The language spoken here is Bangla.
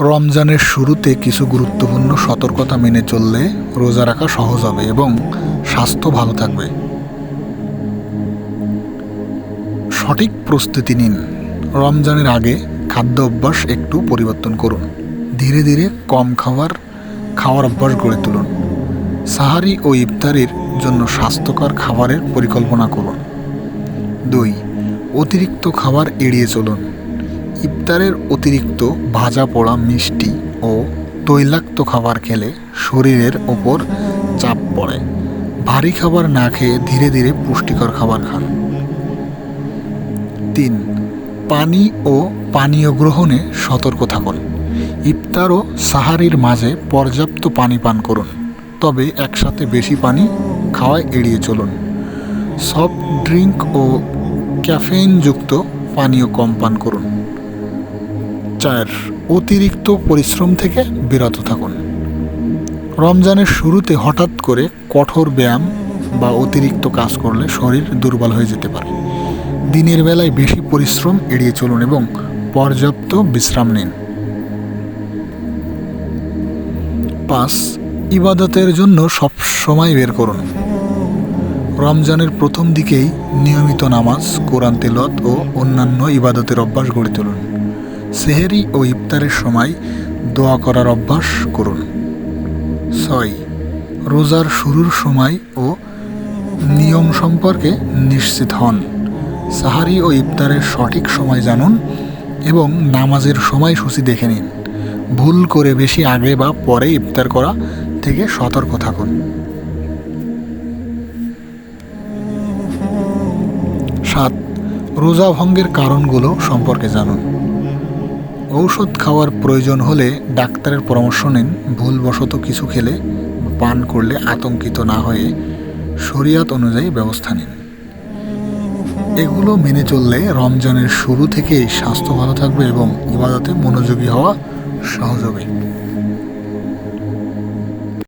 রমজানের শুরুতে কিছু গুরুত্বপূর্ণ সতর্কতা মেনে চললে রোজা রাখা সহজ হবে এবং স্বাস্থ্য ভালো থাকবে। সঠিক প্রস্তুতি নিন। রমজানের আগে খাদ্য অভ্যাস একটু পরিবর্তন করুন। ধীরে ধীরে কম খাবার খাওয়ার অভ্যাস গড়ে তুলুন। সাহারি ও ইফতারির জন্য স্বাস্থ্যকর খাবারের পরিকল্পনা করুন। দুই, অতিরিক্ত খাবার এড়িয়ে চলুন। ইফতারের অতিরিক্ত ভাজা পোড়া মিষ্টি ও তৈলাক্ত খাবার খেলে শরীরের ওপর চাপ পড়ে। ভারী খাবার না খেয়ে ধীরে ধীরে পুষ্টিকর খাবার খান। তিন, পানি ও পানীয় গ্রহণে সতর্ক থাকুন। ইফতার ও সাহারির মাঝে পর্যাপ্ত পানি পান করুন, তবে একসাথে বেশি পানি খাওয়ায় এড়িয়ে চলুন। সফট ড্রিঙ্ক ও ক্যাফেইনযুক্ত পানীয় কম পান করুন। চার অতিরিক্ত পরিশ্রম থেকে বিরত থাকুন। রমজানের শুরুতে হঠাৎ করে কঠোর ব্যায়াম বা অতিরিক্ত কাজ করলে শরীর দুর্বল হয়ে যেতে পারে। দিনের বেলায় বেশি পরিশ্রম এড়িয়ে চলুন এবং পর্যাপ্ত বিশ্রাম নিন। পাঁচ, ইবাদতের জন্য সব সময় বের করুন। রমজানের প্রথম দিকেই নিয়মিত নামাজ, কোরআন তেলত ও অন্যান্য ইবাদতের অভ্যাস গড়ে তুলুন। সেহেরি ও ইফতারের সময় দোয়া করার অভ্যাস করুন। ছয়, রোজার শুরুর সময় ও নিয়ম সম্পর্কে নিশ্চিত হন। সাহারি ও ইফতারের সঠিক সময় জানুন এবং নামাজের সময়সূচি দেখে নিন। ভুল করে বেশি আগে বা পরে ইফতার করা থেকে সতর্ক থাকুন। সাত, রোজা ভঙ্গের কারণগুলো সম্পর্কে জানুন। ঔষধ খাওয়ার প্রয়োজন হলে ডাক্তারের পরামর্শ নিন। ভুলবশত কিছু খেলে পান করলে আতঙ্কিত না হয়ে শরিয়াত অনুযায়ী ব্যবস্থা নিন। এগুলো মেনে চললে রমজানের শুরু থেকেই স্বাস্থ্য ভালো থাকবে এবং ইবাদতে মনোযোগী হওয়া সহজ হবে।